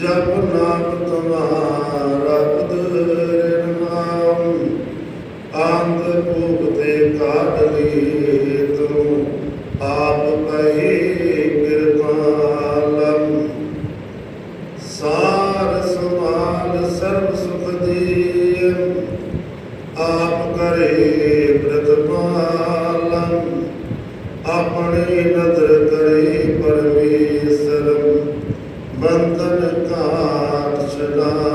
ਜਪ ਨਾਮ ਤੁਮਾਰਾ ਉਦਰਨ ਨਾਮ ਆਂਤ ਭੂਪ ਤੇ ਕਾਟ ਲੀ ਤੂੰ ਆਪ ਪਏ ਕਿਰਪਾਲਮ ਸਾਰ ਸਮਾਲ ਸਰਬ ਸੁਖ ਦੀ ਆਪ ਕਰੇ ਪ੍ਰਤਪਾਲਮ ਆਪਣੇ ਨਦਰ ਕਰੇ